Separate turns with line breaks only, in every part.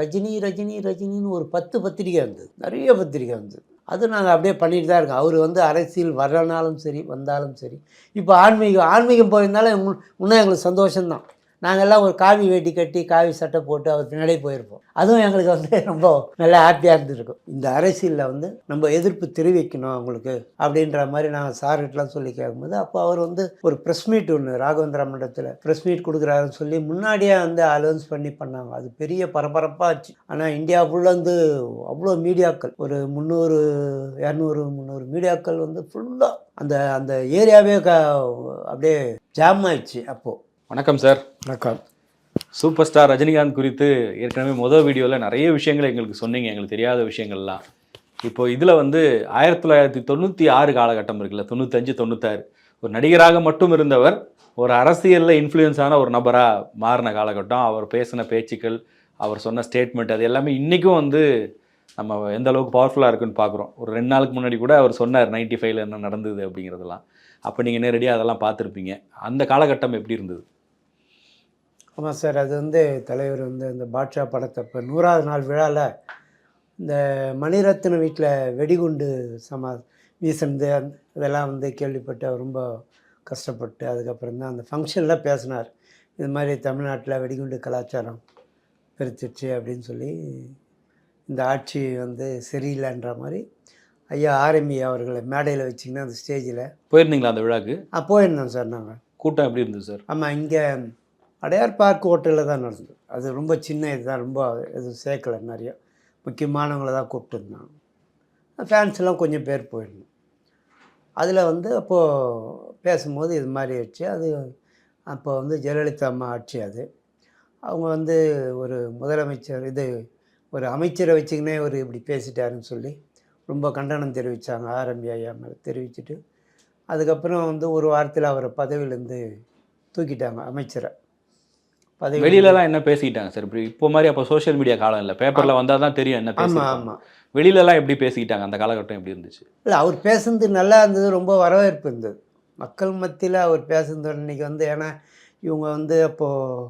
ரஜினி ரஜினி ரஜினின்னு ஒரு பத்து பத்திரிக்கை வந்தது நிறைய பத்திரிகை வந்தது அது நாங்கள் அப்படியே பண்ணிட்டு தான் இருக்கோம். அவர் வந்து அரசியல் வரனாலும் சரி வந்தாலும் சரி. இப்போ ஆன்மீகம் ஆன்மீகம் போயிருந்தாலும் இன்னும் இன்னும் எங்களுக்கு சந்தோஷம்தான். நாங்கள்லாம் ஒரு காவி வேட்டி கட்டி காவி சட்டை போட்டு அவர் பின்னாடி போயிருப்போம். அதுவும் எங்களுக்கு வந்து ரொம்ப நல்லா ஹாப்பியாக இருந்துருக்கும். இந்த அரசியலில் வந்து நம்ம எதிர்ப்பு தெரிவிக்கணும் அவங்களுக்கு அப்படின்ற மாதிரி நாங்கள் சார்கிட்டலாம் சொல்லி கேட்கும்போது அப்போ அவர் வந்து ஒரு ப்ரெஸ் மீட் ஒன்று ராகவேந்திரா மண்டலத்தில் ப்ரெஸ் மீட் கொடுக்குறாருன்னு சொல்லி முன்னாடியே வந்து அலோன்ஸ் பண்ணி பண்ணாங்க. அது பெரிய பரபரப்பாச்சு ஆனால் இந்தியா ஃபுல்லாக வந்து அவ்வளோ மீடியாக்கள். ஒரு முந்நூறு இரநூறு முந்நூறு மீடியாக்கள் வந்து ஃபுல்லாக அந்த அந்த ஏரியாவே க அப்படியே ஜாம் ஆயிடுச்சு அப்போது
வணக்கம் சார்
வணக்கம்.
சூப்பர் ஸ்டார் ரஜினிகாந்த் குறித்து ஏற்கனவே முதல் வீடியோவில் நிறைய விஷயங்களை எங்களுக்கு சொன்னீங்க. எங்களுக்கு தெரியாத விஷயங்கள்லாம். இப்போ இதில் வந்து ஆயிரத்தி தொள்ளாயிரத்தி தொண்ணூற்றி ஆறு காலகட்டம் இருக்குல்ல தொண்ணூத்தஞ்சு தொண்ணூத்தாறு. ஒரு நடிகராக மட்டும் இருந்தவர் ஒரு அரசியலில் இன்ஃப்ளூயன்ஸான ஒரு நபராக மாறின காலகட்டம். அவர் பேசின பேச்சுக்கள் அவர் சொன்ன ஸ்டேட்மெண்ட் அது எல்லாமே இன்றைக்கும் வந்து நம்ம எந்த அளவுக்கு பவர்ஃபுல்லாக இருக்குன்னு பார்க்குறோம் ஒரு ரெண்டு நாளுக்கு முன்னாடி கூட அவர் சொன்னார் நைன்டி ஃபைவ்ல என்ன நடந்தது அப்படிங்கிறதெல்லாம். அப்போ நீங்கள் நேரடியாக அதெல்லாம் பார்த்துருப்பீங்க. அந்த காலகட்டம் எப்படி இருந்தது?
ஆமாம் சார். அது வந்து தலைவர் வந்து இந்த பாட்ஷா படத்தை இப்போ நூறாவது நாள் விழாவில் இந்த மணிரத்ன வீட்டில் வெடிகுண்டு சமா வீசினது அந்த இதெல்லாம் வந்து கேள்விப்பட்டு அவர் ரொம்ப கஷ்டப்பட்டு அதுக்கப்புறம் தான் அந்த ஃபங்க்ஷனில் பேசினார். இது மாதிரி தமிழ்நாட்டில் வெடிகுண்டு கலாச்சாரம் பெருத்துச்சு அப்படின்னு சொல்லி இந்த ஆட்சி வந்து சரியில்லைன்ற மாதிரி ஐயா ஆர்எம்பி அவர்களை மேடையில் வச்சிங்கன்னா அந்த ஸ்டேஜில்
போயிருந்தீங்களா அந்த விழாக்கு?
போயிருந்தோம் சார் நாங்கள்
கூட்டம் எப்படி இருந்தது சார்?
ஆமாம் இங்கே அடையார் பார்க் ஹோட்டலில் தான் நடந்தது. அது ரொம்ப சின்ன இதுதான் ரொம்ப எதுவும் சேர்க்கலை நிறைய. முக்கியமானவங்கள தான் கூப்பிட்டுருந்தாங்க. ஃபேன்ஸ் எல்லாம் கொஞ்சம் பேர் போயிருந்தோம். அதில் வந்து அப்போது பேசும்போது இது மாதிரி ஆச்சு அது அப்போ வந்து ஜெயலலிதா அம்மா ஆட்சி அது. அவங்க வந்து ஒரு முதலமைச்சர் இது ஒரு அமைச்சரை வச்சுக்கினே ஒரு இப்படி பேசிட்டாருன்னு சொல்லி ரொம்ப கண்டனம் தெரிவித்தாங்க ஆரம்பி ஐயா மேலே தெரிவிச்சுட்டு. அதுக்கப்புறம் வந்து ஒரு வாரத்தில் அவரை பதவியிலேருந்து தூக்கிட்டாங்க அமைச்சரை. பதவி
வெளியிலலாம் என்ன பேசிக்கிட்டாங்க சார்? இப்படி இப்போ மாதிரி அப்போ சோஷியல் மீடியா காலம் இல்லை. பேப்பரில் வந்தால் தான் தெரியும் என்ன
ஆமாம் ஆமாம்
வெளியிலலாம் எப்படி பேசிக்கிட்டாங்க? அந்த காலகட்டம் எப்படி இருந்துச்சு?
இல்லை அவர் பேசுனது நல்லா இருந்தது ரொம்ப வரவேற்பு இருந்தது. மக்கள் மத்தியில் அவர் பேசுனது இன்னைக்கு வந்து ஏன்னா இவங்க வந்து அப்போது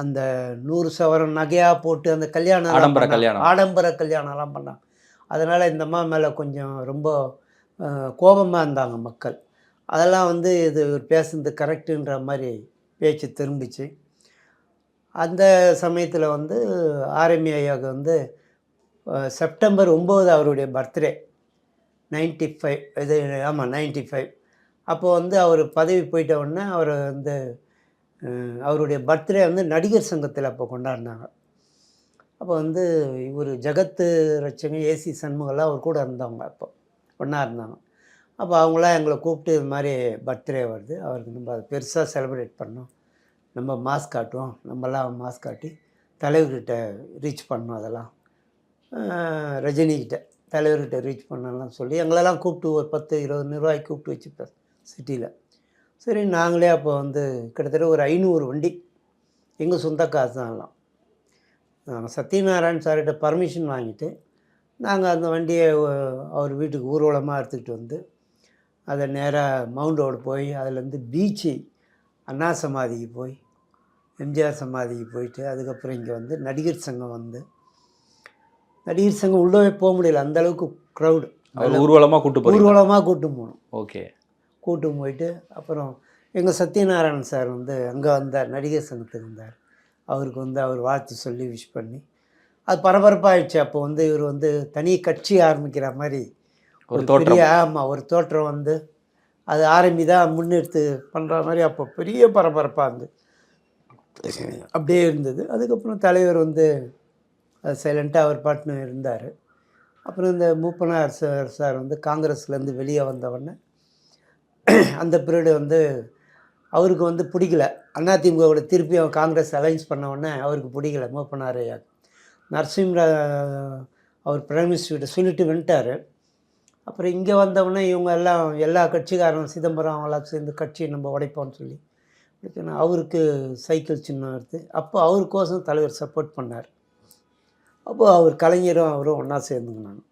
அந்த நூறு சவரன் நகையாக போட்டு அந்த கல்யாணம்
ஆடம்பர கல்யாணம்.
ஆடம்பர கல்யாணம்லாம் பண்ணாங்க. அதனால் இந்த அம்மா மேலே கொஞ்சம் ரொம்ப கோபமாக இருந்தாங்க மக்கள். அதெல்லாம் வந்து இது பேசுனது கரெக்டுன்ற மாதிரி பேச்சு திரும்பிச்சு. அந்த சமயத்தில் வந்து ஆர்எம்இ ஐயாவுக்கு வந்து செப்டம்பர் ஒம்பது அவருடைய பர்த்டே. நைன்டி ஃபைவ் இது ஆமாம் நைன்டி ஃபைவ். அப்போது வந்து அவர் பதவி போயிட்ட உடனே அவர் வந்து அவருடைய பர்த்டே வந்து நடிகர் சங்கத்தில் அப்போ கொண்டாடினாங்க. அப்போ வந்து இவர் ஜகத்து ரச்சகன் ஏசி சண்முகெல்லாம் அவர் கூட இருந்தவங்க அப்போ ஒன்றா இருந்தாங்க. அப்போ அவங்களாம் எங்களை கூப்பிட்டு இது மாதிரி பர்த்டே வருது அவருக்கு நம்ம அதை பெருசாக செலிப்ரேட் பண்ணோம். நம்ம மாஸ்க் காட்டுவோம் நம்மலாம் மாஸ்க் காட்டி தலைவர்கிட்ட ரீச் பண்ணோம் அதெல்லாம். ரஜினிகிட்ட தலைவர்கிட்ட ரீச் பண்ணலாம் சொல்லி எங்களெல்லாம் கூப்பிட்டு ஒரு பத்து இருபது நிர்வாகி கூப்பிட்டு வச்சுப்பேன் சிட்டியில் சரி நாங்களே அப்போ வந்து கிட்டத்தட்ட ஒரு ஐநூறு வண்டி எங்கள் சொந்த காசு தான் நாங்கள் சத்யநாராயண் சார்கிட்ட பர்மிஷன் வாங்கிட்டு நாங்கள் அந்த வண்டியை அவர் வீட்டுக்கு ஊர்வலமாக எடுத்துக்கிட்டு வந்து அதை நேராக மவுண்ட் ரோடு போய் அதுலேருந்து பீச்சு அண்ணா சமாதிக்கு போய் எம்ஜிஆர் சமாதிக்கு போயிட்டு அதுக்கப்புறம் இங்கே வந்து நடிகர் சங்கம் வந்து நடிகர் சங்கம் உள்ளவே போக முடியல அந்த அளவுக்கு க்ரௌடு
ஊர்வலமாக கூட்டு
ஊர்வலமாக கூட்டு போகணும்
ஓகே.
கூட்டு போயிட்டு அப்புறம் எங்கள் சத்யநாராயணன் சார் வந்து அங்கே வந்தார் நடிகர் சங்கத்துக்கு வந்தார். அவருக்கு வந்து அவர் வாழ்த்து சொல்லி விஷ் பண்ணி அது பரபரப்பாகிடுச்சு அப்போ வந்து இவர் வந்து தனி கட்சி ஆரம்பிக்கிற மாதிரி
ஒரு
பெரிய ஆமாம் ஒரு தோற்றம் வந்து அது ஆரம்பி தான் முன்னெடுத்து பண்ணுற மாதிரி அப்போ பெரிய பரபரப்பாக இருந்து அப்படியே இருந்தது. அதுக்கப்புறம் தலைவர் வந்து சைலண்ட்டாக அவர் பாட்டுன்னு இருந்தார். அப்புறம் இந்த மூப்பனார் சார் சார் வந்து காங்கிரஸ்லேருந்து வெளியே வந்தவொடனே அந்த பீரியடு வந்து அவருக்கு வந்து பிடிக்கல. அதிமுகவோட திருப்பி அவன் காங்கிரஸ் அலைன்ஸ் பண்ணவுடனே அவருக்கு பிடிக்கல மூப்பனார் ஐயா. நரசிம்மரா அவர் பிரைம் மினிஸ்டர்கிட்ட சொல்லிட்டு வந்துட்டார். அப்புறம் இங்கே வந்தவுடனே இவங்க எல்லாம் எல்லா கட்சிக்காரங்களும் சிதம்பரம் அவங்களாம் சேர்ந்து கட்சியை நம்ம உடைப்போம்னு சொல்லி ஏன்னா அவருக்கு சைக்கிள் சின்னம் எடுத்து அப்போ அவருக்கோசம் தலைவர் சப்போர்ட் பண்ணார். அப்போது அவர் கலைஞரும் அவரும் ஒன்றா சேர்ந்துக்கினாங்க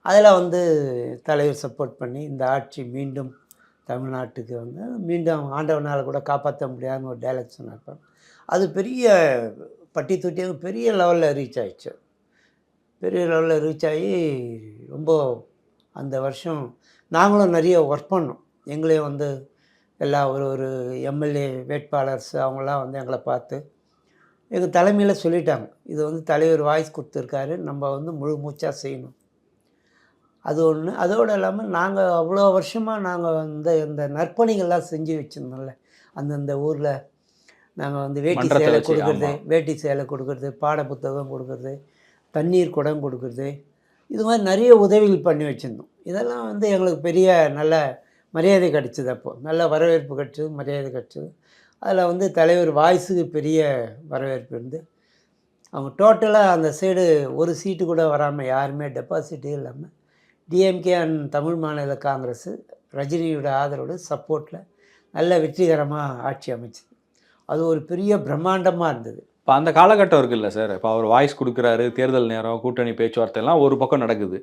அதில் வந்து தலைவர் சப்போர்ட் பண்ணி இந்த ஆட்சி மீண்டும் தமிழ்நாட்டுக்கு வந்து மீண்டும் ஆண்டவனால் கூட காப்பாற்ற முடியாதுன்னு ஒரு டைலாக் சொன்னார் அது பெரிய பட்டி தொட்டியாக பெரிய லெவலில் ரீச் ஆகிடுச்சு பெரிய லெவலில் ரீச் ஆகி ரொம்ப அந்த வருஷம் நாங்களும் நிறைய ஒர்க் பண்ணோம். எங்களையும் வந்து எல்லா ஒரு ஒரு எம்எல்ஏ வேட்பாளர்ஸ் அவங்களாம் வந்து எங்களை பார்த்து எங்கள் தலைமையில் சொல்லிட்டாங்க. இது வந்து தலைவர் வாய்ஸ் கொடுத்துருக்காரு. நம்ம வந்து முழு மூச்சாக செய்யணும். அது ஒன்று அதோடு இல்லாமல் நாங்கள் அவ்வளோ வருஷமாக நாங்கள் வந்து இந்த நற்பணிகள்லாம் செஞ்சு வச்சுருந்தோம்ல. அந்தந்த ஊரில் நாங்கள் வந்து வேட்டி சேலை கொடுக்குறது. வேட்டி சேலை கொடுக்குறது பாட புத்தகம் கொடுக்குறது தண்ணீர் குடம் கொடுக்குறது. இது மாதிரி நிறைய உதவிகள் பண்ணி வச்சுருந்தோம். இதெல்லாம் வந்து எங்களுக்கு பெரிய நல்ல மரியாதை கிடச்சிது அப்போது நல்ல வரவேற்பு கிடச்சிது மரியாதை கிடச்சிது. அதில் வந்து தலைவர் வாய்ஸுக்கு பெரிய வரவேற்பு இருந்து அவங்க டோட்டலாக அந்த சைடு ஒரு சீட்டு கூட வராமல் யாருமே டெபாசிட்டே இல்லாமல் டிஎம்கே அண்ட் தமிழ் மாநில காங்கிரஸ் ரஜினியோட ஆதரவோடு சப்போர்ட்டில் நல்ல வெற்றிகரமாக ஆட்சி அமைச்சது. அது ஒரு பெரிய பிரம்மாண்டமாக இருந்தது.
இப்போ அந்த காலகட்டம் இருக்குல்ல சார். இப்போ அவர் வாய்ஸ் கொடுக்குறாரு தேர்தல் நேரம் கூட்டணி பேச்சுவார்த்தை எல்லாம் ஒரு பக்கம் நடக்குது.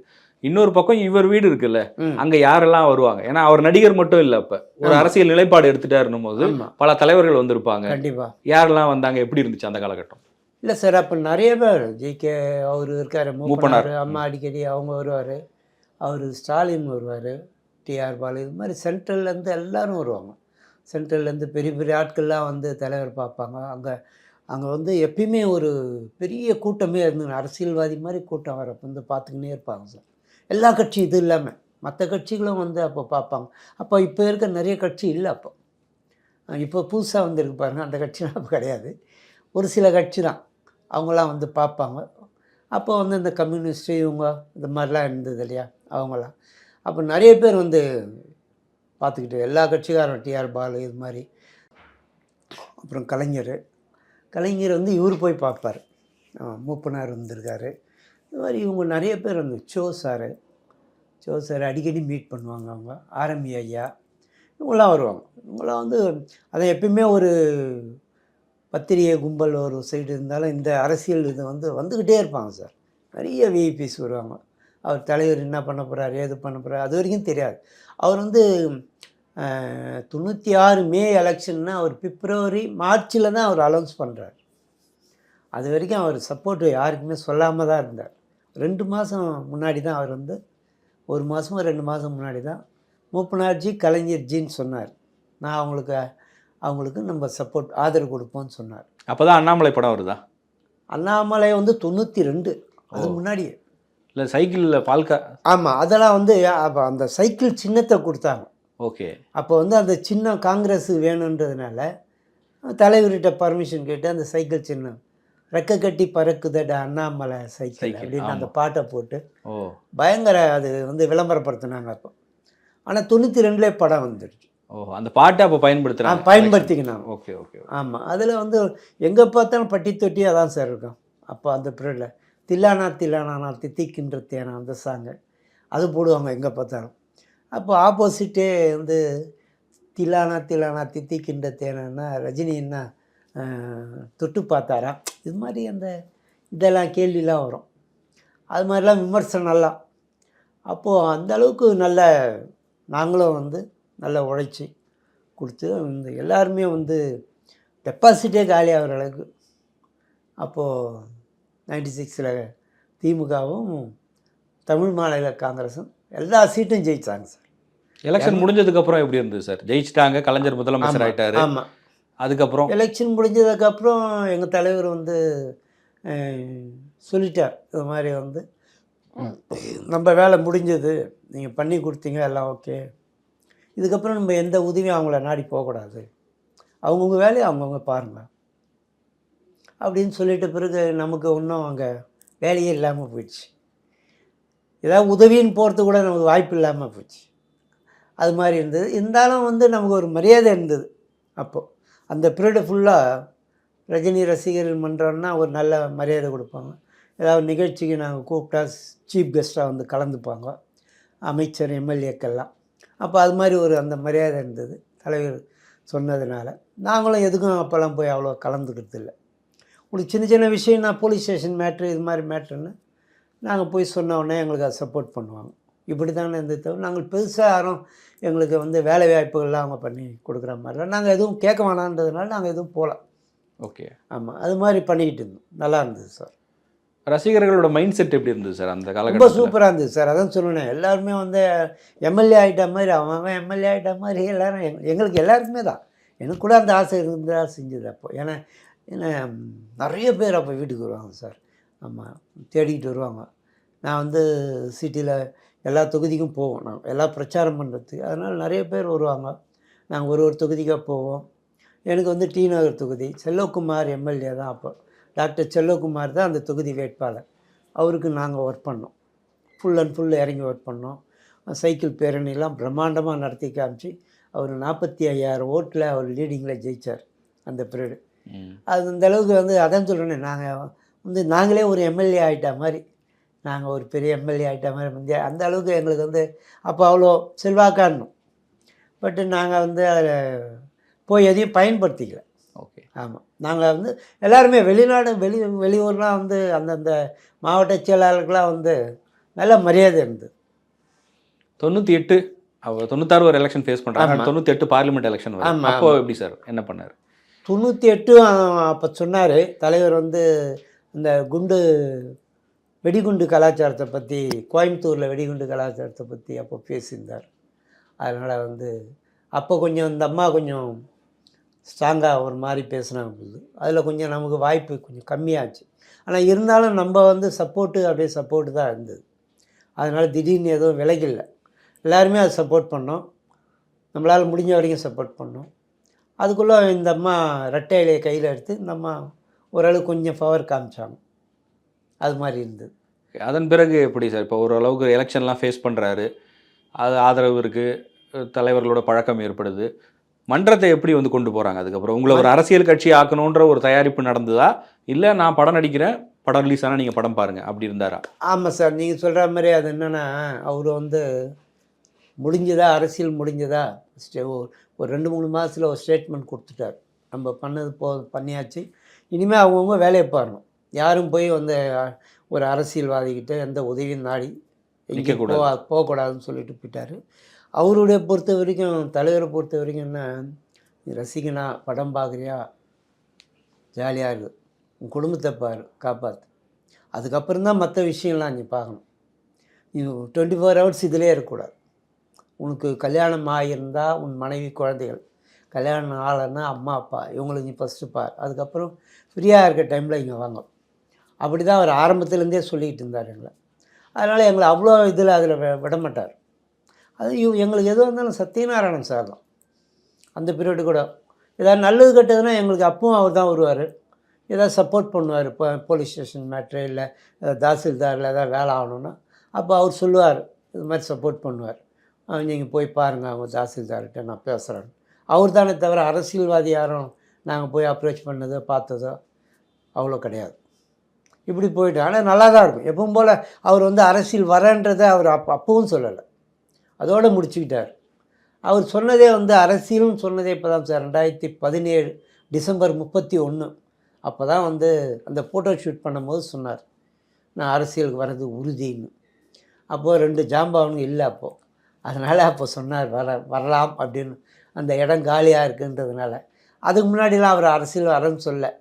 இன்னொரு பக்கம் இவர் வீடு இருக்குல்ல. அங்க யாரெல்லாம் வருவாங்க? ஏன்னா அவர் நடிகர் மட்டும் இல்ல அப்ப. ஒரு. அரசியல் நிலைப்பாடு எடுத்துட்டாருன்னும் போது பல தலைவர்கள் வந்திருப்பாங்க.
கண்டிப்பாக
யாரெல்லாம் வந்தாங்க? எப்படி இருந்துச்சு அந்த காலகட்டம்?
இல்லை சார் அப்போ நிறைய பேர் ஜிகே அவர் இருக்கார்
மூப்பனார்.
மூப்பனார். அம்மா அடிக்கடி அவங்க வருவார். அவர் ஸ்டாலின் வருவார் டிஆர் பாலு இது மாதிரி சென்ட்ரல்லேருந்து எல்லாரும் வருவாங்க. சென்ட்ரல்லேருந்து பெரிய பெரிய ஆட்கள்லாம் வந்து தலைவர் பார்ப்பாங்க. அங்கே அங்கே வந்து எப்பயுமே ஒரு பெரிய கூட்டமே இருந்து அரசியல்வாதி மாதிரி கூட்டம் வரப்போ வந்து பார்த்துக்கினே இருப்பாங்க சார். எல்லா கட்சி இது இல்லாமல் மற்ற கட்சிகளும் வந்து அப்போ பார்ப்பாங்க. அப்போ இப்போ இருக்க நிறைய கட்சி இல்லை அப்போ. இப்போ புதுசாக வந்திருக்கு பாருங்கள் அந்த கட்சிலாம் அப்போ கிடையாது. ஒரு சில கட்சி தான். அவங்களாம் வந்து பார்ப்பாங்க. அப்போ வந்து இந்த கம்யூனிஸ்ட்டு இவங்க இந்த மாதிரிலாம் இருந்தது இல்லையா அவங்களாம் அப்போ நிறைய பேர் வந்து பார்த்துக்கிட்டு எல்லா கட்சிக்காரரும் டிஆர் பாலு இது மாதிரி. அப்புறம் கலைஞர். கலைஞர் வந்து இவர் போய் பார்ப்பார். மூப்பனார் வந்திருக்காரு. இது மாதிரி இவங்க நிறைய பேர் அந்த சோ சார் சோ சார் அடிக்கடி மீட் பண்ணுவாங்க அவங்க ஆரம்பி ஐயா இவங்களாம் வருவாங்க. இவங்களாம் வந்து அதை எப்பயுமே ஒரு பத்திரிகை கும்பல் ஒரு சைடு இருந்தாலும் இந்த அரசியல் இது வந்து வந்துக்கிட்டே இருப்பாங்க சார் நிறைய விஐபிஸ் வருவாங்க. அவர் தலைவர் என்ன பண்ண போகிறார் ஏது பண்ண போகிறார் அது வரைக்கும் தெரியாது. அவர் வந்து தொண்ணூற்றி ஆறு மே எலெக்ஷன்னா அவர் பிப்ரவரி மார்ச்சில் தான் அவர் அலௌன்ஸ் பண்ணுறார் அது வரைக்கும் அவர் சப்போர்ட்டு யாருக்குமே சொல்லாமல் தான் இருந்தார். ரெண்டு மாதம் முன்னாடி தான் அவர் வந்து ஒரு மாதமோ ரெண்டு மாதம் முன்னாடி தான் மூப்பனார்ஜி கலைஞர்ஜின்னு சொன்னார். நான் அவங்களுக்கு அவங்களுக்கு நம்ம சப்போர்ட் ஆதரவு கொடுப்போம்னு சொன்னார்.
அப்பதான் அண்ணாமலை படம் வருதா?
அண்ணாமலை வந்து தொண்ணூற்றி ரெண்டு. அது. முன்னாடியே.
இல்ல சைக்கிள்ல பால்கா.
ஆமாம் அதெல்லாம் வந்து அப்போ அந்த சைக்கிள் சின்னத்தை கொடுத்தாங்க.
ஓகே.
அப்போ வந்து அந்த சின்னம் காங்கிரஸ் வேணுன்றதுனால தலைவர்கிட்ட பர்மிஷன் கேட்டு அந்த சைக்கிள் சின்னம் ரெக்க கட்டி பறக்குதடா அண்ணாமலை சைக்கிள் அப்படின்னு அந்த. பாட்டை போட்டு பயங்கர அது வந்து விளம்பரப்படுத்தினாங்க அப்போ. ஆனால் தொண்ணூற்றி ரெண்டுலேயே படம் வந்துடுச்சு.
ஓ அந்த பாட்டை அப்ப
ஆ,
பயன்படுத்துறாங்க
பயன்படுத்திக்கினாங்க
ஓகே ஓகே
ஆமாம் அதில் வந்து எங்கே பார்த்தாலும் பட்டி தொட்டி அதான் சார் இருக்கும். அப்போ அந்த பீரியடில் தில்லானா தில்லானா தித்திக்கின்ற தேனா அந்த சாங்கு அது போடுவாங்க எங்கே பார்த்தாலும். அப்போ ஆப்போசிட்டே வந்து தில்லானா தில்லானா தித்திக்கின்ற தேனா ரஜினி என்ன தொட்டு பார்த்தாரா? இது மாதிரி அந்த இதெல்லாம் கேள்விலாம் வரும். அது மாதிரிலாம் விமர்சனம்லாம் அப்போது அந்த அளவுக்கு நல்ல நாங்களும் வந்து நல்லா உழைச்சி கொடுத்து இந்த எல்லாருமே வந்து டெபாசிட்டே காலி ஆகிற அளவுக்கு அப்போது நைன்டி சிக்ஸில் திமுகவும் தமிழ் மாநில காங்கிரஸும் எல்லா சீட்டும் ஜெயிச்சாங்க சார்.
எலெக்ஷன் முடிஞ்சதுக்கு அப்புறம் எப்படி இருந்தது சார்? ஜெயிச்சிட்டாங்க கலைஞர் முதலமைச்சர் ஆயிட்டாரு.
ஆமாம்
அதுக்கப்புறம்
எலெக்ஷன் முடிஞ்சதுக்கப்புறம் எங்கள் தலைவர் வந்து சொல்லிட்டார். இது மாதிரி வந்து நம்ம வேலை முடிஞ்சது. நீங்கள் பண்ணி கொடுத்தீங்க எல்லாம் ஓகே. இதுக்கப்புறம் நம்ம எந்த உதவியும் அவங்கள நாடி போகக்கூடாது. அவங்கவுங்க வேலையை அவங்கவுங்க பாருங்கள் அப்படின்னு சொல்லிட்ட பிறகு நமக்கு ஒன்றும் அங்கே வேலையே இல்லாமல் போயிடுச்சு. ஏதாவது உதவின்னு போகிறது கூட நமக்கு வாய்ப்பு இல்லாமல் போச்சு அது மாதிரி இருந்தது. இருந்தாலும் வந்து நமக்கு ஒரு மரியாதை இருந்தது அப்போது. அந்த பீரியடு ஃபுல்லாக ரஜினி ரசிகர்கள் மன்றம்னா ஒரு நல்ல மரியாதை கொடுப்பாங்க. ஏதாவது நிகழ்ச்சிக்கு நாங்கள் கூப்பிட்டா சீஃப் கெஸ்ட்டாக வந்து கலந்துப்பாங்க. அமைச்சர் எம்எல்ஏக்கெல்லாம். அப்போ அது மாதிரி ஒரு அந்த மரியாதை இருந்தது. தலைவர் சொன்னதுனால. நாங்களும் எதுக்கும் அப்போல்லாம் போய் அவ்வளோ கலந்துக்கிறது இல்லை. உங்களுக்கு சின்ன சின்ன விஷயம் நான் போலீஸ் ஸ்டேஷன் மேட்ரு இது மாதிரி மேட்ருன்னு நாங்கள் போய் சொன்ன உடனே எங்களுக்கு அதை சப்போர்ட் பண்ணுவாங்க. இப்படி தானே இருந்தது தவிர நாங்கள் பெருசாக யாரும் எங்களுக்கு வந்து வேலை வாய்ப்புகள்லாம் அவங்க பண்ணி கொடுக்குற மாதிரிலாம் நாங்கள் எதுவும் கேட்க வேணான்றதுனால நாங்கள் எதுவும் போகல
ஓகே.
ஆமாம் அது மாதிரி பண்ணிக்கிட்டு இருந்தோம். நல்லா இருந்தது சார்.
ரசிகர்களோட மைண்ட் செட் எப்படி இருந்தது சார் அந்த
ரொம்ப
காலகட்டத்தில்
சூப்பராக இருந்தது சார். அதான் சொன்னேன் எல்லாருமே வந்து எம்எல்ஏ ஆகிட்ட மாதிரி அவன் அவன் எம்எல்ஏ ஆகிட்ட மாதிரி எல்லாரும் எங்க- எங்களுக்கு எல்லாருக்குமே தான். எனக்கு கூட அந்த ஆசை இருந்தா செஞ்சது அப்போ. ஏன்னா ஏன்னா நிறைய பேர் அப்போ வீட்டுக்கு வருவாங்க சார். ஆமாம் தேடிக்கிட்டு வருவாங்க. நான் வந்து சிட்டியில் எல்லா தொகுதிக்கும் போவோம் நான். எல்லா பிரச்சாரம் பண்ணுறதுக்கு அதனால் நிறைய பேர் வருவாங்க. நாங்கள் ஒரு ஒரு தொகுதிக்காக போவோம். எனக்கு வந்து டி நகர் தொகுதி. செல்வகுமார் எம்எல்ஏ தான் அப்போ. டாக்டர் செல்வகுமார் தான் அந்த தொகுதி வேட்பாளர். அவருக்கு நாங்கள் ஒர்க் பண்ணோம். ஃபுல் அண்ட் ஃபுல் இறங்கி ஒர்க் பண்ணோம். சைக்கிள் பேரணிலாம் பிரம்மாண்டமாக நடத்தி காமிச்சு அவர் நாற்பத்தி ஐயாயிரம் ஓட்டில் அவர் லீடிங்கில் ஜெயித்தார் அந்த பீரியடு. அது அந்த அளவுக்கு வந்து அதான் சொல்கிறேனே நாங்கள் வந்து நாங்களே ஒரு எம்எல்ஏ ஆகிட்ட மாதிரி நாங்கள் ஒரு பெரிய எம்எல்ஏ ஆகிட்ட மாதிரி வந்து அந்த அளவுக்கு எங்களுக்கு வந்து அப்போ அவ்வளோ செல்வாக்காடணும் பட்டு நாங்கள் வந்து அதில் போய் எதையும் பயன்படுத்திக்கல.
ஓகே.
ஆமாம் நாங்கள் வந்து எல்லாருமே வெளிநாடு வெளி வெளியூர்லாம் வந்து அந்தந்த மாவட்ட செயலாளருக்கெலாம் வந்து நல்ல மரியாதை இருந்தது.
தொண்ணூற்றி எட்டு அவர் தொண்ணூத்தாறு ஒரு எலெக்ஷன் ஃபேஸ் பண்ணுறாங்க. தொண்ணூற்றி எட்டு பார்லிமெண்ட் எலெக்ஷன் அப்போ எப்படி சார்? என்ன பண்ணார்?
தொண்ணூற்றி எட்டும் அப்போ சொன்னார். தலைவர் வந்து இந்த குண்டு வெடிகுண்டு கலாச்சாரத்தை பற்றி கோயம்புத்தூரில் வெடிகுண்டு கலாச்சாரத்தை பற்றி அப்போ பேசியிருந்தார். அதனால் வந்து அப்போ கொஞ்சம் இந்த அம்மா கொஞ்சம் ஸ்ட்ராங்காக ஒரு மாதிரி பேசினாங்க அதில் கொஞ்சம் நமக்கு வாய்ப்பு கொஞ்சம் கம்மியாச்சு. ஆனால் இருந்தாலும் நம்ம வந்து சப்போர்ட்டு அப்படியே சப்போர்ட்டு தான் இருந்தது. அதனால் திடீர்னு எதுவும் விலகில்லை எல்லாருமே அதை சப்போர்ட் பண்ணோம். நம்மளால் முடிஞ்ச வரைக்கும் சப்போர்ட் பண்ணோம். அதுக்குள்ளே இந்த அம்மா ரெட்டை இலையை கையில் எடுத்து இந்த அம்மா ஓரளவு கொஞ்சம் பவர் காமிச்சாங்க. அது மாதிரி இருந்தது.
அதன் பிறகு எப்படி சார்? இப்போ ஓரளவுக்கு எலெக்ஷன்லாம் ஃபேஸ் பண்ணுறாரு அது ஆதரவு இருக்குது தலைவர்களோட பழக்கம் ஏற்படுது. மன்றத்தை எப்படி வந்து கொண்டு போகிறாங்க அதுக்கப்புறம் உங்களை ஒரு அரசியல் கட்சி ஆக்கணுன்ற ஒரு தயாரிப்பு நடந்ததா? இல்லை நான் படம் நடிக்கிறேன் படம் ரிலீஸ் ஆனால் நீங்கள் படம் பாருங்கள் அப்படி இருந்தாரா?
ஆமாம் சார். நீங்கள் சொல்கிற மாதிரி அது என்னென்னா அவர் வந்து முடிஞ்சதா? அரசியல் முடிஞ்சதா? ஒரு ரெண்டு மூணு மாதத்தில் ஒரு ஸ்டேட்மெண்ட் கொடுத்துட்டார். நம்ம பண்ணது போ பண்ணியாச்சு. இனிமேல் அவங்கவுங்க வேலையை பாருணும் யாரும் போய் வந்து ஒரு அரசியல்வாதிகிட்ட எந்த உதவியும் நாடி. போக போகக்கூடாதுன்னு சொல்லிட்டு போயிட்டார். அவருடைய பொறுத்த வரைக்கும் தலைவரை பொறுத்த வரைக்கும் என்ன நீ ரசிகனா படம் பார்க்குறியா ஜாலியாக இருக்கு உன் குடும்பத்தை பாரு காப்பாற்று அதுக்கப்புறம் தான் மற்ற விஷயம்லாம் நீ பார்க்கணும். நீ டுவெண்ட்டி ஃபோர் ஹவர்ஸ் இதிலே இருக்கக்கூடாது. உனக்கு கல்யாணம் ஆகியிருந்தா உன் மனைவி குழந்தைகள் கல்யாணம் ஆகலைன்னா அம்மா அப்பா இவங்களுக்கு நீ ஃபஸ்ட்டு பார். அதுக்கப்புறம் ஃப்ரீயாக இருக்க டைமில் இங்கே வாங்க. அப்படி தான் அவர் ஆரம்பத்துலேருந்தே சொல்லிக்கிட்டு இருந்தார் எங்களை. அதனால் எங்களை அவ்வளோ இதில் அதில் விட மாட்டார் அது இவ் எங்களுக்கு எதுவாக இருந்தாலும் சத்யநாராயணன் சார் தான். அந்த பீரியடு கூட. ஏதாவது நல்லது கெட்டதுன்னா எங்களுக்கு அப்பவும் அவர் தான் வருவார். ஏதாவது சப்போர்ட் பண்ணுவார் இப்போ போலீஸ் ஸ்டேஷன் மேட்ரு இல்லை தாசில்தாரில் ஏதாவது வேலை ஆகணும்னா அப்போ அவர் சொல்லுவார் இது மாதிரி சப்போர்ட் பண்ணுவார். நீங்கள் போய் பாருங்கள் அவங்க தாசில்தார்கிட்ட நான் பேசுகிறேன் அவர் தானே தவிர அரசியல்வாதி யாரும் நாங்கள் போய் அப்ரோச் பண்ணதோ பார்த்ததோ அவ்வளோ கிடையாது. இப்படி போயிட்டு. ஆனால் நல்லா தான் இருக்கும். எப்பவும் போல் அவர் வந்து அரசியல் வரன்றதை அவர் அப் அப்பவும் சொல்லலை. அதோடு முடிச்சுக்கிட்டார். அவர் சொன்னதே வந்து அரசியலும் சொன்னதே இப்போ தான் சார். ரெண்டாயிரத்தி பதினேழு டிசம்பர் முப்பத்தி ஒன்று அப்போ தான் வந்து அந்த ஃபோட்டோ ஷூட் பண்ணும்போது சொன்னார். நான் அரசியலுக்கு வர்றது உறுதின்னு. அப்போது ரெண்டு ஜாம்பவனுங்க இல்லை அப்போது அதனால் அப்போ சொன்னார் வர வரலாம் அப்படின்னு. அந்த இடம் காலியாக இருக்குன்றதுனால. அதுக்கு முன்னாடிலாம் அவர் அரசியல் வரேன்னு சொல்ல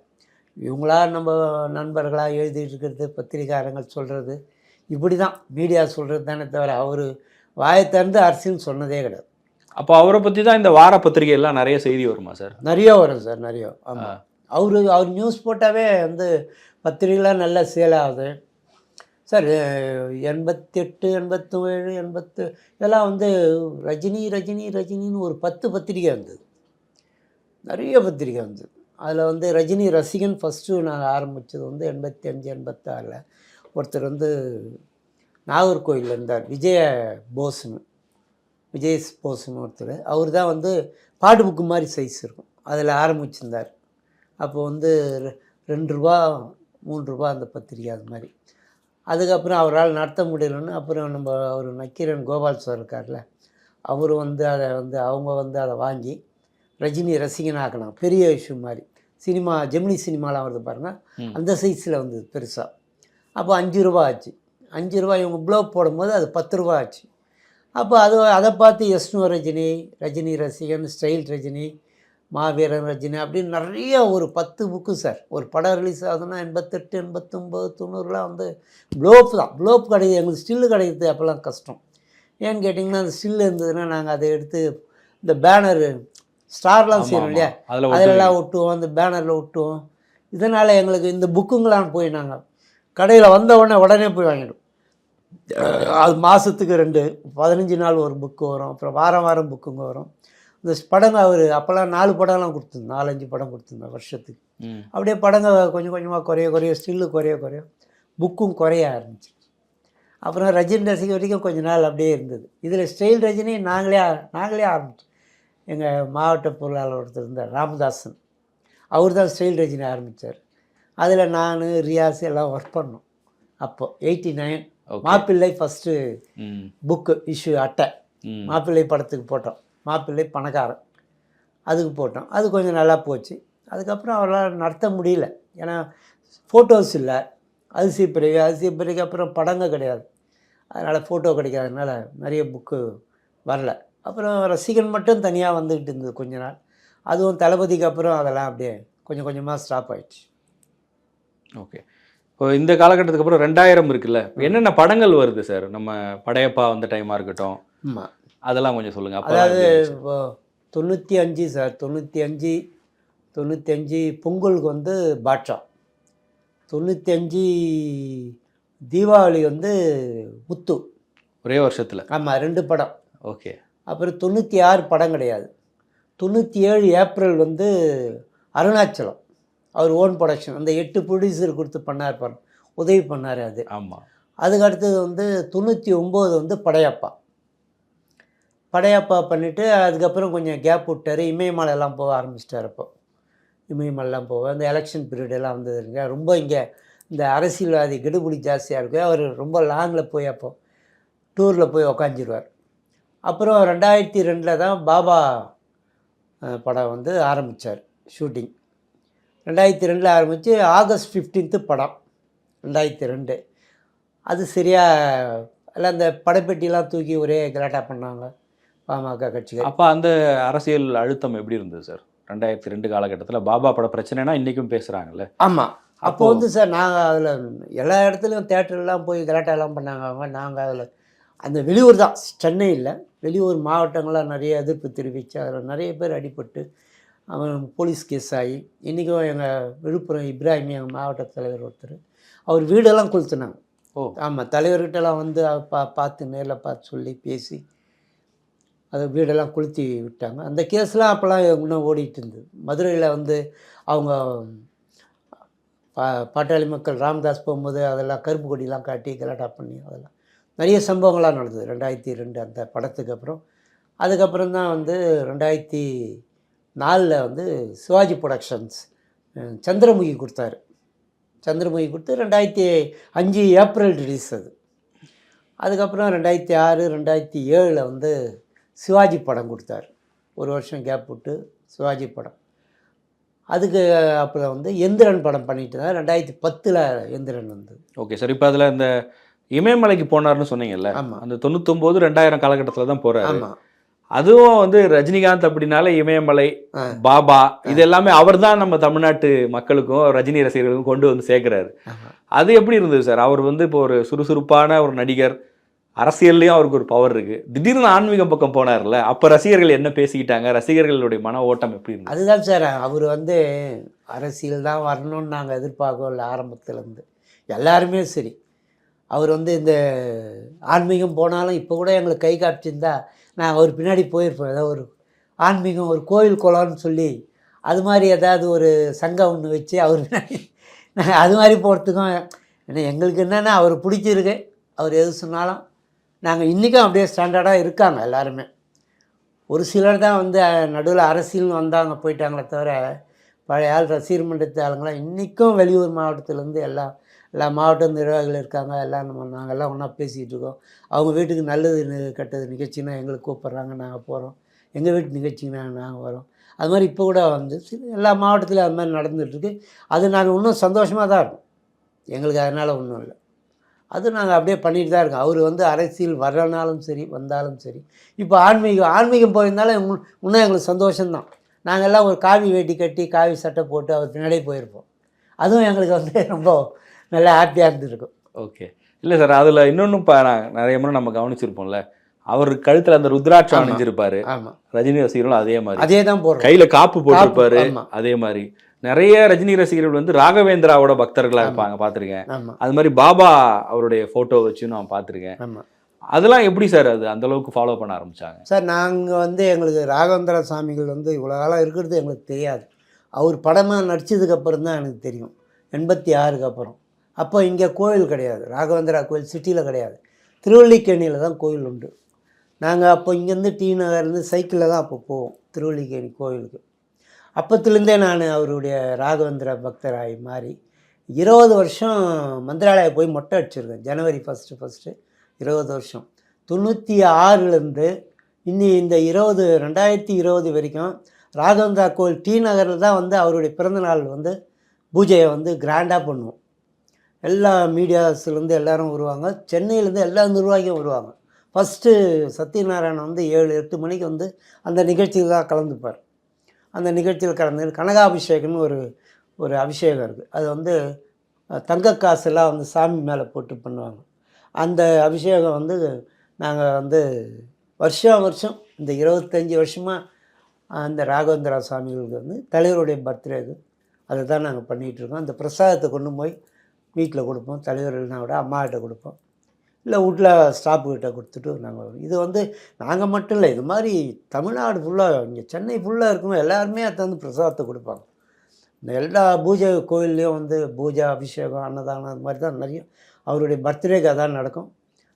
இவங்களா நம்ம நண்பர்களாக எழுதிட்டு இருக்கிறது பத்திரிக்காரங்கள் சொல்கிறது இப்படி தான் மீடியா சொல்கிறது தானே தவிர அவர் வாயை திறந்து அரசியல்னு சொன்னதே கிடையாது.
அப்போ அவரை பற்றி தான் இந்த வார பத்திரிகை எல்லாம் நிறைய செய்தி வருமா சார்?
நிறைய வரும் சார் நிறைய. ஆமாம் அவரு அவர் நியூஸ் போட்டாவே வந்து பத்திரிகைலாம் நல்லா சேல் ஆகுது. சார் எண்பத்தெட்டு எண்பத்தேழு எண்பத்து இதெல்லாம் வந்து ரஜினி ரஜினி ரஜினின்னு ஒரு பத்து பத்திரிகை வந்தது. நிறைய பத்திரிகை வந்தது. அதில் வந்து ரஜினி ரசிகன் ஃபஸ்ட்டு நான் ஆரம்பித்தது வந்து எண்பத்தி அஞ்சு எண்பத்தாறில். ஒருத்தர் வந்து நாகர்கோயிலில் இருந்தார் விஜய போஸ்னு விஜய் போஸ்னு ஒருத்தர். அவர் தான் வந்து பாட்டு புக்கு மாதிரி சைஸ் இருக்கும். அதில் ஆரம்பிச்சிருந்தார். அப்போ வந்து ரெ- ரெண்டு ரூபா மூணு ரூபா அந்த பத்திரிக்கை அது மாதிரி. அதுக்கப்புறம் அவரால் நடத்த முடியலன்னு அப்புறம் நம்ம அவர் நக்கீரன் கோபால் சார் இருக்கார்ல அவர் வந்து அதை வந்து அவங்க வந்து அதை வாங்கி ரஜினி ரசிகனாக்கினாங்க. பெரிய இஷ்யூ மாதிரி. சினிமா ஜெமினி சினிமாலாம் வருது பாருங்கள். அந்த சைஸில் வந்தது பெருசாக அப்போ அஞ்சு ரூபா ஆச்சு. அஞ்சு ரூபா இவங்க ப்ளோ போடும்போது அது பத்து ரூபா ஆச்சு. அப்போ அது அதை பார்த்து எஸ்னோ ரஜினி ரஜினி ரசிகன் ஸ்டைல் ரஜினி மாவீரன் ரஜினி அப்படின்னு நிறைய ஒரு பத்து புக்கு சார் ஒரு படம் ரிலீஸ் ஆகுதுன்னா எண்பத்தெட்டு எண்பத்தொம்போது தொண்ணூறுலாம் வந்து ப்ளோப் தான். ப்ளோப் கிடையாது. எங்களுக்கு ஸ்டில்லு கிடைக்கிறது அப்போல்லாம் கஷ்டம். ஏன்னு கேட்டிங்கன்னா அந்த ஸ்டில் இருந்ததுன்னா நாங்கள் அதை எடுத்து இந்த பேனர் ஸ்டார்லாம் செய்யணும் இல்லையா?
அதுல
அதிலெல்லாம் ஒட்டுவோம் அந்த பேனரில் ஒட்டுவோம். இதனால் எங்களுக்கு இந்த புக்குங்களாம் போய் நாங்கள் கடையில் வந்த உடனே உடனே போய் வாங்கிடும் அது மாதத்துக்கு ரெண்டு பதினஞ்சு நாள் ஒரு புக்கு வரும் அப்புறம் வாரம் வாரம் புக்குங்க வரும். இந்த படங்க அவர் அப்போல்லாம் நாலு படம்லாம் கொடுத்துருந்தோம் நாலஞ்சு படம் கொடுத்துருந்தோம் வருஷத்துக்கு. அப்படியே படங்க கொஞ்சம் கொஞ்சமாக குறைய குறைய ஸ்டில்லு குறைய குறைய புக்கும் குறைய ஆரம்பிச்சு அப்புறம் ரஜினி ரசிகை வரைக்கும் கொஞ்ச நாள் அப்படியே இருந்தது. இதில் ஸ்டைல் ரஜினி நாங்களே நாங்களே ஆரம்பிச்சோம். எங்கள் மாவட்ட பொருளாளர் ஒருத்தர் இருந்தார் ராமதாசன். அவர் தான் ஸ்டைல் ரஜினி ஆரம்பித்தார் அதில் நான் ரியாஸ் எல்லாம் ஒர்க் பண்ணோம். அப்போ eighty nine. Mappillai first book issue அட்டை. மாப்பிள்ளை படத்துக்கு போட்டோம். மாப்பிள்ளை பணக்காரன். அதுக்கு போட்டோம். அது கொஞ்சம் நல்லா போச்சு. அதுக்கப்புறம் அவரால் நடத்த முடியல. ஏன்னா ஃபோட்டோஸ் இல்லை. அரிசி பிறகு அரிசி பிறகு அப்புறம் படங்க கிடையாது. அதனால் ஃபோட்டோ கிடைக்காதனால நிறைய புக்கு வரல. அப்புறம் ரசிகன் மட்டும் தனியாக வந்துக்கிட்டு இருந்தது கொஞ்ச நாள். அதுவும் தளபதிக்கு அப்புறம் அதெல்லாம் அப்படியே கொஞ்சம் கொஞ்சமாக ஸ்டாப் ஆயிடுச்சு.
ஓகே. இப்போ இந்த காலகட்டத்துக்கு அப்புறம் ரெண்டாயிரம் இருக்குல்ல. என்னென்ன படங்கள் வருது சார்? நம்ம படையப்பா வந்த டைமா இருக்கட்டும். அதெல்லாம் கொஞ்சம் சொல்லுங்க. அப்ப
அதாவது இப்போ தொண்ணூற்றி அஞ்சு சார். தொண்ணூற்றி அஞ்சு தொண்ணூற்றி அஞ்சு பொங்கலுக்கு வந்து பாட்ஷா. தொண்ணூற்றி அஞ்சு தீபாவளி வந்து முத்து.
ஒரே வருஷத்துல.
ஆமாம் ரெண்டு படம்.
ஓகே.
அப்புறம் தொண்ணூற்றி ஆறு படம் கிடையாது. தொண்ணூற்றி ஏழு ஏப்ரல் வந்து அருணாச்சலம். அவர் ஓன் ப்ரொடக்ஷன் அந்த எட்டு ப்ரொடியூசர் கொடுத்து பண்ணார் படம் உதவி பண்ணார் அது.
ஆமா.
அதுக்கு அடுத்தது வந்து தொண்ணூற்றி ஒம்பது வந்து படையப்பா. படையப்பா பண்ணிவிட்டு அதுக்கப்புறம் கொஞ்சம் கேப் விட்டார். இமயமலைலாம் போக ஆரம்பிச்சிட்டார் அப்போ. இமயமலைலாம் போக. அந்த எலெக்ஷன் பீரியட் எல்லாம் வந்தது இல்லையா ரொம்ப இங்கே இந்த அரசியல்வாதி கெடுபிடி ஜாஸ்தியாக இருக்கு. அவர் ரொம்ப லாங்கில் போய் அப்போ டூரில் போய் உக்காந்துருவார். அப்புறம் ரெண்டாயிரத்தி ரெண்டில் தான் பாபா படம் வந்து ஆரம்பித்தார் ஷூட்டிங். ரெண்டாயிரத்தி ரெண்டில் ஆரம்பித்து ஆகஸ்ட் ஃபிஃப்டீன்த்து படம் ரெண்டாயிரத்தி ரெண்டு. அது சரியாக எல்லாம் அந்த படப்பெட்டிலாம் தூக்கி ஒரே கலாட்டா பண்ணாங்க பாமக கட்சிகள்.
அப்ப அந்த அரசியல் அழுத்தம் எப்படி இருந்தது சார்? ரெண்டாயிரத்தி ரெண்டு காலகட்டத்துல பாபா பட பிரச்சனைனா இன்னைக்கும் பேசுறாங்கல்ல?
ஆமாம் அப்போ வந்து சார் நாங்கள் அதில் எல்லா இடத்துலையும் தேட்டர்லாம் போய் கலாட்டாலாம் பண்ணாங்க அவங்க நாங்கள் அதில் அந்த வெளியூர் தான். சென்னை இல்லை. வெளியூர் மாவட்டங்களாக நிறைய எதிர்ப்பு தெரிவித்து அதில் நிறைய பேர் அடிபட்டு அவன் போலீஸ் கேஸ் ஆகி இன்றைக்கும் எங்கள் விழுப்புரம் இப்ராஹிம் எங்கள் மாவட்ட தலைவர் ஒருத்தர் அவர் வீடெல்லாம் கொளுத்துனாங்க.
ஓ.
ஆமாம் தலைவர்கிட்டலாம் வந்து பா பார்த்து நேரில் பார்த்து சொல்லி பேசி அதை வீடெல்லாம் கொளுத்தி விட்டாங்க. அந்த கேஸ்லாம் அப்போல்லாம் இன்னும் ஓடிட்டு இருந்தது. மதுரையில் வந்து அவங்க பா பாட்டாளி மக்கள் ராமதாஸ் போகும்போது அதெல்லாம் கருப்பு கொடிலாம் காட்டி கலாட்டா பண்ணி அதெல்லாம். நிறைய சம்பவங்களாக நடந்தது. ரெண்டாயிரத்தி ரெண்டு அந்த படத்துக்கு அப்புறம். அதுக்கப்புறம் தான் வந்து ரெண்டாயிரத்தி நாலில் வந்து சிவாஜி ப்ரொடக்ஷன்ஸ் சந்திரமுகி கொடுத்தாரு. சந்திரமுகி கொடுத்து ரெண்டாயிரத்தி அஞ்சு ஏப்ரல் ரிலீஸ் அது. அதுக்கப்புறம் ரெண்டாயிரத்தி ஆறு ரெண்டாயிரத்தி ஏழில் வந்து சிவாஜி படம் கொடுத்தாரு. ஒரு வருஷம் கேப் விட்டு சிவாஜி படம். அதுக்கு அப்புறம் வந்து எந்திரன் படம் பண்ணிட்டு தான் ரெண்டாயிரத்தி பத்தில் எந்திரன் வந்து
ஓகே சார் இப்போ அதில் இந்த இமயமலைக்கு போனார்னு சொன்னீங்கல்ல அந்த தொண்ணூத்தொன்பது ரெண்டாயிரம் காலகட்டத்துல தான் போறாரு. அதுவும் வந்து ரஜினிகாந்த் அப்படின்னால இமயமலை. பாபா இது எல்லாமே அவர்தான் நம்ம தமிழ்நாட்டு மக்களுக்கும் ரஜினி ரசிகர்களுக்கும் கொண்டு வந்து சேர்க்கிறாரு. அது எப்படி இருந்தது சார்? அவர் வந்து இப்போ ஒரு சுறுசுறுப்பான ஒரு நடிகர் அரசியல்லையும் அவருக்கு ஒரு பவர் இருக்கு. திடீர்னு ஆன்மீக பக்கம் போனார்ல அப்ப ரசிகர்கள் என்ன பேசிக்கிட்டாங்க? ரசிகர்களுடைய மன ஓட்டம் எப்படி இருந்தது?
அதுதான் சார் அவர் வந்து அரசியல் தான் வரணும்னு நாங்கள் எதிர்பார்க்கல ஆரம்பத்துலேருந்து. எல்லாருமே சரி. அவர் வந்து இந்த ஆன்மீகம் போனாலும் இப்போ கூட எங்களுக்கு கை காமிச்சிருந்தா நான் அவர் பின்னாடி போயிருப்போம் ஏதோ ஒரு ஆன்மீகம் ஒரு கோயில் குளம்னு சொல்லி அது மாதிரி ஏதாவது ஒரு சங்கம் ஒன்று வச்சு அவர் பின்னாடி நாங்கள் அது மாதிரி போகிறதுக்கும் ஏன்னா எங்களுக்கு என்னென்னா அவர் பிடிச்சிருக்கு. அவர் எது சொன்னாலும் நாங்கள் இன்றைக்கும் அப்படியே ஸ்டாண்டர்டாக இருக்காங்க எல்லாருமே. ஒரு சிலர் தான் வந்து நடுவில் அரசியல்னு வந்தாங்க போயிட்டாங்களே தவிர பழைய ஆள் ரசிகர் மன்றத்து ஆளுங்களாம் இன்றைக்கும் வெளியூர் மாவட்டத்துலேருந்து எல்லாம் எல்லா மாவட்ட நிர்வாகிகள் இருக்காங்க எல்லாம் நம்ம நாங்கள்லாம் ஒன்றா பேசிகிட்டு இருக்கோம் அவங்க வீட்டுக்கு நல்லது கெட்டது நிகழ்ச்சினா எங்களுக்கு கூப்பிட்றாங்க நாங்கள் போகிறோம் எங்கள் வீட்டு நிகழ்ச்சிங்கன்னா நாங்கள் வரோம். அது மாதிரி இப்போ கூட வந்து எல்லா மாவட்டத்திலும் அது மாதிரி நடந்துகிட்ருக்கு. அது நாங்கள் இன்னும் சந்தோஷமாக தான் இருக்கும். எங்களுக்கு அதனால் ஒன்றும் இல்லை. அது நாங்கள் அப்படியே பண்ணிட்டு தான் இருக்கோம். அவர் வந்து அரசியல் வரனாலும் சரி வந்தாலும் சரி இப்போ ஆன்மீகம் ஆன்மீகம் போயிருந்தாலும் இன்னும் இன்னும் எங்களுக்கு சந்தோஷம்தான். எல்லாம் ஒரு காவி வேட்டி கட்டி காவி சட்டை போட்டு அவர் பின்னாடியே போயிருப்போம். அதுவும் எங்களுக்கு வந்து ரொம்ப நல்லா ஹாப்பியாக இருந்திருக்கும்.
ஓகே இல்லை சார் அதில் இன்னொன்றும் நான் நிறைய முறை நம்ம கவனிச்சிருப்போம்ல. அவர் கழுத்தில் அந்த ருத்ராட்சம். அணிஞ்சிருப்பாரு. ரஜினி ரசிகர்களும் அதே மாதிரி.
அதே தான் போடுறோம்.
கையில காப்பு போட்டிருப்பாரு. அதே மாதிரி. நிறைய ரஜினி ரசிகர்கள் வந்து ராகவேந்திராவோட பக்தர்களா இருப்பாங்க பார்த்திருக்கேன் அது மாதிரி பாபா அவருடைய போட்டோ வச்சு நான் பார்த்திருக்கேன் அதெல்லாம் எப்படி சார் அது? அந்த அளவுக்கு ஃபாலோ பண்ண ஆரம்பிச்சாங்க?
சார் நாங்கள் வந்து எங்களுக்கு ராகவேந்திர சாமிகள் வந்து இவ்வளோ காலம் இருக்கிறது எங்களுக்கு தெரியாது. அவர் படமாக நடிச்சதுக்கப்புறம் தான் எனக்கு தெரியும். எண்பத்தி ஆறுக்கு அப்புறம். அப்போ இங்கே கோயில் கிடையாது. ராகவேந்திரா கோயில் சிட்டியில் கிடையாது. திருவள்ளிக்கேணியில் தான் கோயில் உண்டு. நாங்கள் அப்போ இங்கேருந்து டி நகர்லேருந்து சைக்கிளில் தான் அப்போ போவோம். திருவள்ளிக்கேணி கோயிலுக்கு. அப்பத்துலேருந்தே நான் அவருடைய ராகவேந்திர பக்தராகி மாறி இருபது வருஷம் மந்திராலயா போய் மொட்டை அடிச்சிருக்கேன். ஜனவரி ஃபஸ்ட்டு ஃபஸ்ட்டு இருபது வருஷம். தொண்ணூற்றி ஆறுலேருந்து இன்னி இந்த இருபது ரெண்டாயிரத்தி இருபது வரைக்கும் ராகவேந்திரா கோயில் டி நகரில் தான் வந்து அவருடைய பிறந்தநாள் வந்து பூஜையை வந்து கிராண்டாக பண்ணுவோம். எல்லா மீடியாஸ்லேருந்து எல்லாரும் வருவாங்க. சென்னையிலேருந்து எல்லா நிர்வாகியும் வருவாங்க. ஃபஸ்ட்டு சத்யநாராயணன் வந்து ஏழு எட்டு மணிக்கு வந்து அந்த நிகழ்ச்சியில் தான் கலந்துப்பார். அந்த நிகழ்ச்சியில் கலந்து கனகாபிஷேகம்னு ஒரு ஒரு அபிஷேகம் இருக்குது அது வந்து தங்க காசெல்லாம் வந்து சாமி மேலே போட்டு பண்ணுவாங்க. அந்த அபிஷேகம் வந்து நாங்கள் வந்து வருஷம் வருஷம் இந்த இருபத்தஞ்சி வருஷமாக அந்த ராகவேந்திரா சாமிகளுக்கு வந்து தலைவருடைய பர்த்டே அதை. தான் நாங்கள் பண்ணிகிட்ருக்கோம் அந்த பிரசாதத்தை கொண்டு போய் வீட்டில் கொடுப்போம் தலைவர்கள்னா கூட அம்மாக்கிட்ட அம்மாகிட்ட கொடுப்போம். இல்லை வீட்டில் ஸ்டாஃப்கிட்ட கொடுத்துட்டு நாங்கள் இது வந்து நாங்கள் மட்டும் இல்லை இது மாதிரி தமிழ்நாடு ஃபுல்லாக இங்கே சென்னை ஃபுல்லாக இருக்கும் எல்லாருமே அதை வந்து பிரசாதத்தை கொடுப்பாங்க. இந்த எல்லா பூஜை கோயில்லையும் வந்து பூஜை அபிஷேகம் அன்னதானம் அது மாதிரி தான் நிறைய அவருடைய பர்த்டேக்கு அதான் நடக்கும்.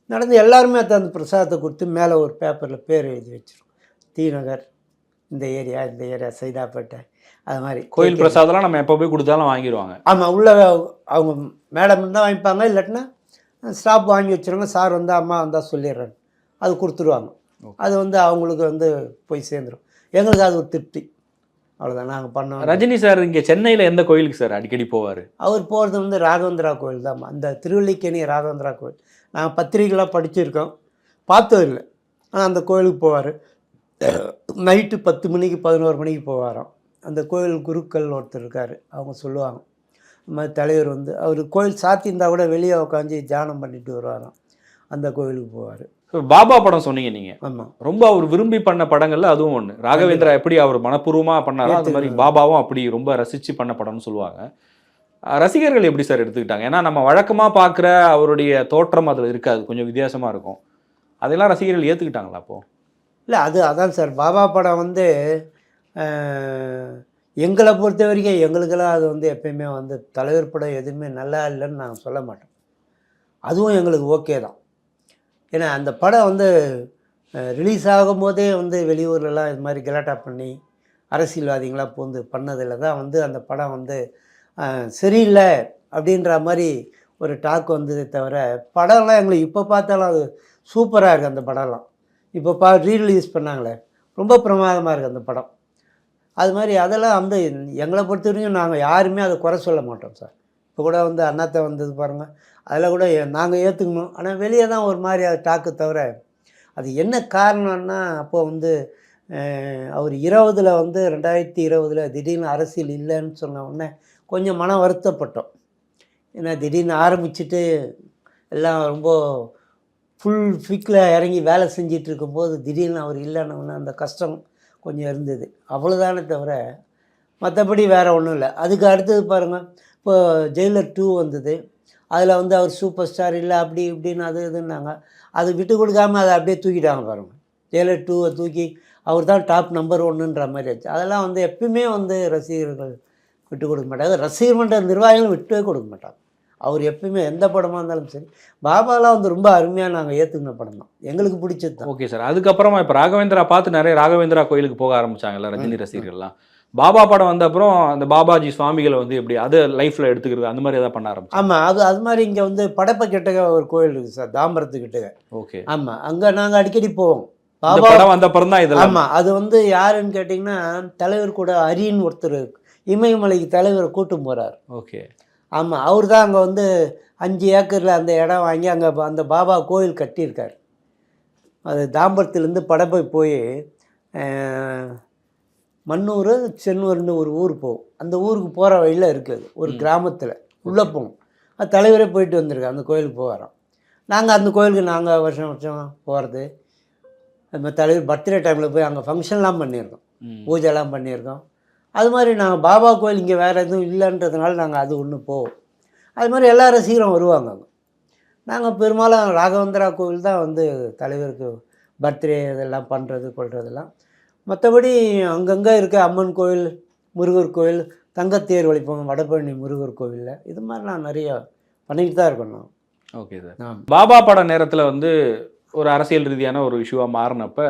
நடந்து எல்லாருமே அதை அந்த பிரசாதத்தை கொடுத்து மேலே ஒரு பேப்பரில் பேர் எழுதி வச்சிரும் தீநகர் இந்த ஏரியா இந்த ஏரியா சைதாப்பேட்டை அது மாதிரி.
கோயில் பிரசாதம்லாம் நம்ம எப்போ போய் கொடுத்தாலும் வாங்கிடுவாங்க.
ஆமாம் உள்ள அவங்க மேடம் இருந்தால் வாங்கிப்பாங்க இல்லாட்டினா ஸ்டாப் வாங்கி வச்சுருவாங்க சார் வந்தால் அம்மா வந்தால் சொல்லிடுறேன். அது கொடுத்துருவாங்க. அது வந்து அவங்களுக்கு வந்து போய் சேர்ந்துடும் எங்களுக்கு அது ஒரு திருப்தி. அவ்வளோதான் நாங்கள் பண்ணோம்.
ரஜினி சார் இங்க சென்னையில எந்த கோயிலுக்கு சார் அடிக்கடி போவாரு?
அவர் போகிறது வந்து ராகவேந்திரா கோயில் தான். அந்த திருவல்லிக்கேணி ராகவேந்திரா கோயில். நாங்கள் பத்திரிகைலாம் படிச்சிருக்கோம். பார்த்தது இல்லை. ஆனால் அந்த கோயிலுக்கு போவார். நைட்டு பத்து மணிக்கு பதினோரு மணிக்கு போவாராம். அந்த கோயில் குருக்கள் ஒருத்தர் இருக்கார். அவங்க சொல்லுவாங்க. இந்த மாதிரி தலைவர் வந்து அவர் கோயில் சாத்தியிருந்தா கூட வெளியே உட்காந்து தியானம் பண்ணிட்டு வருவாராம். அந்த கோயிலுக்கு போவார்.
பாபா படம் சொன்னீங்க நீங்க.
ஆமாம்
ரொம்ப அவர் விரும்பி பண்ண படங்கள்ல அதுவும் ஒண்ணு. ராகவேந்திரா எப்படி அவர் மனப்பூர்வமா பண்ணாரோ அந்த மாதிரி பாபாவும் அப்படி ரொம்ப ரசிச்சு பண்ண படம்னு சொல்லுவாங்க. ரசிகர்கள் எப்படி சார் எடுத்துக்கிட்டாங்க? ஏன்னா நம்ம வழக்கமா பார்க்குற அவருடைய தோற்றம் அதுல இருக்காது. கொஞ்சம் வித்தியாசமா இருக்கும். அதெல்லாம் ரசிகர்கள் ஏத்துக்கிட்டாங்களா அப்போ?
இல்லை அது அதான் சார். பாபா படம் வந்து எங்களை பொறுத்த வரைக்கும் எங்களுக்கெல்லாம் அது வந்து எப்பயுமே வந்து தலைவர் படம் எதுவுமே நல்லா இல்லைன்னு நாங்கள் சொல்ல மாட்டோம் அதுவும் எங்களுக்கு ஓகே தான். ஏன்னா அந்த படம் வந்து ரிலீஸ் ஆகும்போதே வந்து வெளியூர்லலாம் இது மாதிரி கலாட்டா பண்ணி அரசியல்வாதிகளாக பூந்து பண்ணதில் தான் வந்து அந்த படம் வந்து சரியில்லை அப்படின்ற மாதிரி ஒரு டாக் வந்ததே தவிர படம்லாம் எங்களுக்கு இப்போ பார்த்தாலும் அது சூப்பராக இருக்குது அந்த படம்லாம். இப்போ பா ரீரிலீஸ் பண்ணாங்களே ரொம்ப பிரமாதமாக இருக்குது அந்த படம். அது மாதிரி அதெல்லாம் வந்து எங்களை பொறுத்த வரைக்கும் நாங்கள் யாருமே அதை குறை சொல்ல மாட்டோம் சார். இப்போ கூட வந்து அண்ணாத்தை வந்தது பாருங்கள் அதில் கூட நாங்கள் ஏற்றுக்கணும் ஆனால் வெளியே தான் ஒரு மாதிரி அது டாக்கு தவிர அது என்ன காரணம்னா அப்போ வந்து அவர் இருபதில் வந்து ரெண்டாயிரத்தி இருபதில் திடீர்னு அரசியல் இல்லைன்னு சொன்ன உடனே கொஞ்சம் மன வருத்தப்பட்டோம். ஏன்னா திடீர்னு ஆரம்பிச்சுட்டு எல்லாம் ரொம்ப ஃபுல் ஃபிக்கில் இறங்கி வேலை செஞ்சிட்டு இருக்கும்போது திடீர்னு அவர் இல்லைன்னு அந்த கஷ்டம் கொஞ்சம் இருந்தது. அவ்வளோதானே தவிர மற்றபடி வேறு ஒன்றும் இல்லை. அதுக்கு அடுத்தது பாருங்கள் இப்போ ஜெயிலர் டூ வந்தது. அதில் வந்து அவர் சூப்பர் ஸ்டார் இல்லை அப்படி இப்படின்னு அது இதுன்னாங்க. அது விட்டு கொடுக்காம அதை அப்படியே தூக்கிட்டாங்க பாருங்கள் ஜெயிலர் டூவை தூக்கி அவர் தான் டாப் நம்பர் ஒன்றுன்ற மாதிரி ஆச்சு. அதெல்லாம் வந்து எப்பயுமே வந்து ரசிகர்கள் விட்டு கொடுக்க மாட்டாங்க. ரசிகர் மன்ற நிர்வாகிகளும் விட்டே கொடுக்க மாட்டாங்க. அவர் எப்பயுமே எந்த படமாக இருந்தாலும் சரி பாபாலாம் வந்து ரொம்ப அருமையாக நாங்கள் ஏற்றுக்கின படம் தான். எங்களுக்கு பிடிச்சது
ஓகே சார் அதுக்கப்புறமா இப்போ ராகவேந்திரா பார்த்து நிறைய ராகவேந்திரா கோயிலுக்கு போக ஆரம்பிச்சாங்கல்ல ரஜினி ரசிகர்கள்லாம். பாபா படம் வந்த அப்புறம் அந்த பாபாஜி சுவாமிகளை வந்து எப்படி அதை லைஃப்ல எடுத்துக்கிறது அந்த மாதிரி ஏதாவது பண்ண ஆரம்பிச்சாங்க?
ஆமாம் அது அது மாதிரி இங்கே வந்து படப்பை கிட்டக்க ஒரு கோயில் இருக்குது சார் தாம்பரத்து கிட்டக்க
ஓகே.
ஆமாம் அங்கே நாங்கள் அடிக்கடி போவோம். பாபா
படம் வந்த அப்புறம் தான் இதெல்லாம்.
ஆமாம் அது வந்து யாருன்னு கேட்டிங்கன்னா தலைவர் கூட அரின்னு ஒருத்தர் இமயமலைக்கு தலைவரை கூட்டும் போகிறார்
ஓகே.
ஆமாம் அவர் தான் அங்கே வந்து அஞ்சு ஏக்கரில் அந்த இடம் வாங்கி அங்கே அந்த பாபா கோயில் கட்டியிருக்கார். அது தாம்பரத்துலேருந்து படப்பை போய் மண்ணூர் சென்னூர்னு ஒரு ஊர் போகும். அந்த ஊருக்கு போகிற வழியில் இருக்குது ஒரு கிராமத்தில். உள்ளே போகும். அது தலைவரே போயிட்டு வந்திருக்கு அந்த கோயிலுக்கு போகிறோம் நாங்கள் அந்த கோயிலுக்கு நாங்கள் வருஷம் வருஷம் போகிறது நம்ம தலைவர் பர்த்டே டைமில் போய் அங்கே ஃபங்க்ஷன்லாம் பண்ணியிருக்கோம். பூஜைலாம் பண்ணியிருக்கோம் அது மாதிரி நாங்கள் பாபா கோயில் இங்கே வேறு எதுவும் இல்லைன்றதுனால நாங்கள் அது ஒன்று போவோம் அது மாதிரி எல்லா ரசிகரும் வருவாங்க அங்கே. நாங்கள் பெரும்பாலும் ராகவேந்திரா கோவில் தான் வந்து தலைவருக்கு பர்த்டே இதெல்லாம் பண்ணுறது கொள்றதெல்லாம். மற்றபடி அங்கங்கே இருக்க அம்மன் கோயில் முருகர் கோயில் தங்கத்தேர் வழிப்போம் வடபழனி முருகர் கோவிலில் இது மாதிரிலாம் நிறைய பண்ணிக்கிட்டு தான் இருக்கோம் நான்.
Okay sir. பாபா பட நேரத்தில் வந்து ஒரு அரசியல் ரீதியான ஒரு இஷ்யூவாக மாறினப்ப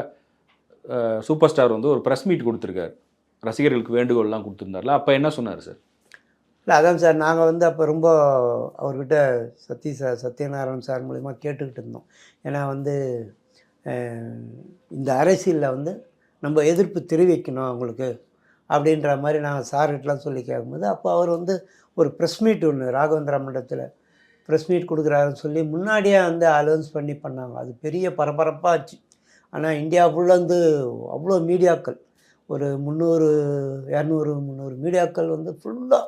சூப்பர் ஸ்டார் வந்து ஒரு ப்ரெஸ் மீட் கொடுத்துருக்காரு. ரசிகர்களுக்கு வேண்டுகோள்லாம் கொடுத்துருந்தார்ல அப்போ என்ன சொன்னார் சார்?
இல்லை அதான் சார் நாங்கள் வந்து அப்போ ரொம்ப அவர்கிட்ட சத்ய சார் சத்யநாராயணன் சார் மூலிமா கேட்டுக்கிட்டு இருந்தோம். ஏன்னா வந்து இந்த அரசியலில் வந்து நம்ம எதிர்ப்பு தெரிவிக்கணும் அவங்களுக்கு அப்படின்ற மாதிரி நாங்கள் சார்கிட்டலாம் சொல்லி கேட்கும்போது அப்போ அவர் வந்து ஒரு ப்ரெஸ் மீட் ஒன்று ராகவேந்திரா மண்டலத்தில் ப்ரெஸ் மீட் கொடுக்குறாருன்னு சொல்லி முன்னாடியே வந்து அலௌன்ஸ் பண்ணி பண்ணாங்க. அது பெரிய பரபரப்பாச்சு ஆனால் இந்தியா ஃபுல்லாக வந்து அவ்வளோ மீடியாக்கள் ஒரு முந்நூறு இரநூறு முந்நூறு மீடியாக்கள் வந்து ஃபுல்லாக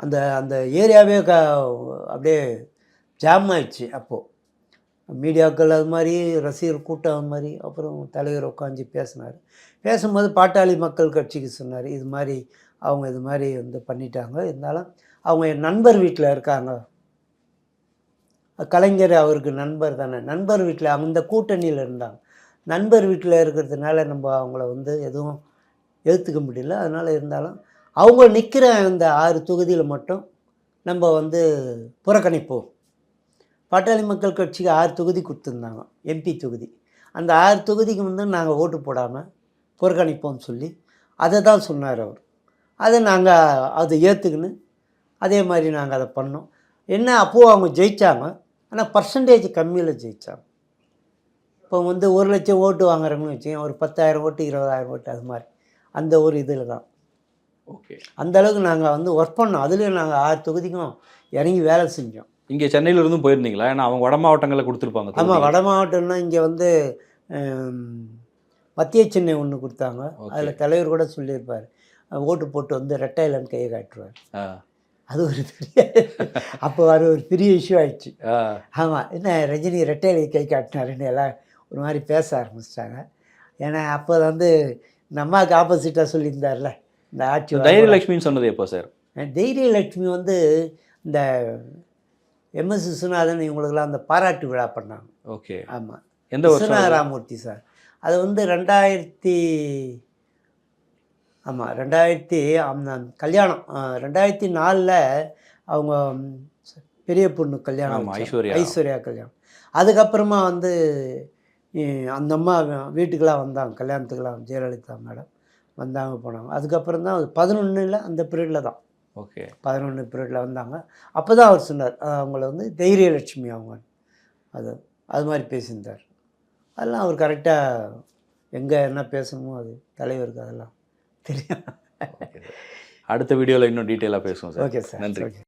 அந்த அந்த ஏரியாவே க அப்படியே ஜாம் ஆயிடுச்சு அப்போது மீடியாக்கள் அது மாதிரி ரசிகர் கூட்டம் அது மாதிரி அப்புறம் தலைவர் உட்காந்து பேசினார். பேசும்போது பாட்டாளி மக்கள் கட்சிக்கு சொன்னார் இது மாதிரி அவங்க இது மாதிரி வந்து பண்ணிட்டாங்க இருந்தாலும் அவங்க என் நண்பர் வீட்டில் இருக்காங்க. கலைஞர் அவருக்கு நண்பர் தானே நண்பர் வீட்டில் அந்த கூட்டணியில் இருந்தாங்க நண்பர் வீட்டில் இருக்கிறதுனால நம்ம அவங்கள வந்து எதுவும் ஏற்றுக்க முடியல. அதனால் இருந்தாலும் அவங்க நிற்கிற அந்த ஆறு தொகுதியில் மட்டும் நம்ம வந்து புறக்கணிப்போம். பாட்டாளி மக்கள் கட்சிக்கு ஆறு தொகுதி கொடுத்துருந்தாங்க எம்பி தொகுதி. அந்த ஆறு தொகுதிக்கு வந்து நாங்கள் ஓட்டு போடாமல் புறக்கணிப்போம்னு சொல்லி அதை தான் சொன்னார் அவர். அதை நாங்கள் அதை ஏற்றுக்கின்னு அதே மாதிரி நாங்கள் அதை பண்ணோம். என்ன அப்போது அவங்க ஜெயித்தாங்க ஆனால் பர்சன்டேஜ் கம்மியில் ஜெயித்தாங்க இப்போ வந்து ஒரு லட்சம் ஓட்டு வாங்குறவங்கன்னு வச்சுக்கோங்க ஒரு பத்தாயிரம் ஓட்டு இருபதாயிரம் ஓட்டு அது மாதிரி. அந்த ஒரு இதில் தான்.
ஓகே.
அந்த அளவுக்கு நாங்கள் வந்து ஒர்க் பண்ணோம். அதுலேயும் நாங்கள் ஆறு தொகுதிக்கும் இறங்கி வேலை செஞ்சோம்.
இங்கே சென்னையில இருந்தும் போயிருந்தீங்களா? ஏன்னா அவங்க வட மாவட்டங்களில் கொடுத்துருப்பாங்க
ஆமாம் வட மாவட்டம்னா இங்கே வந்து மத்திய சென்னை ஒன்று கொடுத்தாங்க. அதில் தலைவர் கூட சொல்லியிருப்பார். ஓட்டு போட்டு வந்து ரெட்டைலன்னு கையை காட்டுவார். அது ஒரு பெரிய அப்போ அது ஒரு பெரிய இஷ்யூ ஆயிடுச்சு. ஆமாம் என்ன ரஜினி ரெட்டையிலை கை காட்டினாருன்னு எல்லாம் ஒரு மாதிரி பேச ஆரம்பிச்சிட்டாங்க. ஏன்னா அப்போ வந்து இந்த அம்மாவுக்கு ஆப்போசிட்டாக சொல்லியிருந்தார்ல இந்த ஆட்சி.
தைரியலட்சுமின்னு சொன்னது எப்போ சார்?
தைரியலட்சுமி வந்து இந்த எம்எஸ் விஸ்வநாதன் இவங்களுக்கெல்லாம் அந்த பாராட்டு விழா பண்ணாங்க.
ஓகே.
ஆமாம்
எந்த வருஷம்
விஸ்வநாத ராமூர்த்தி சார். அது வந்து ரெண்டாயிரத்தி ஆமாம் ரெண்டாயிரத்தி அந்த கல்யாணம் ரெண்டாயிரத்தி நாலில் அவங்க பெரிய பொண்ணு கல்யாணம்.
ஐஸ்வர்யா.
ஐஸ்வர்யா கல்யாணம். அதுக்கப்புறமா வந்து அந்த அம்மா வீட்டுக்கெலாம் வந்தாங்க. கல்யாணத்துக்கெலாம் ஜெயலலிதா மேடம் வந்தாங்க போனாங்க. அதுக்கப்புறம் தான் பதினொன்றில் அந்த பீரியடில் தான்.
ஓகே.
பதினொன்று பீரியடில் வந்தாங்க. அப்போ தான் அவர் சொன்னார் அவங்கள வந்து தைரியலட்சுமி அவங்க அது அது மாதிரி பேசியிருந்தார். அதெல்லாம் அவர் கரெக்டாக எங்கே என்ன பேசணுமோ அது தலைவருக்கு அதெல்லாம் தெரியும்.
அடுத்த வீடியோவில் இன்னும் டீட்டெயிலாக பேசுவோம் சார்.
Okay sir.
நன்றி.
ஓகே.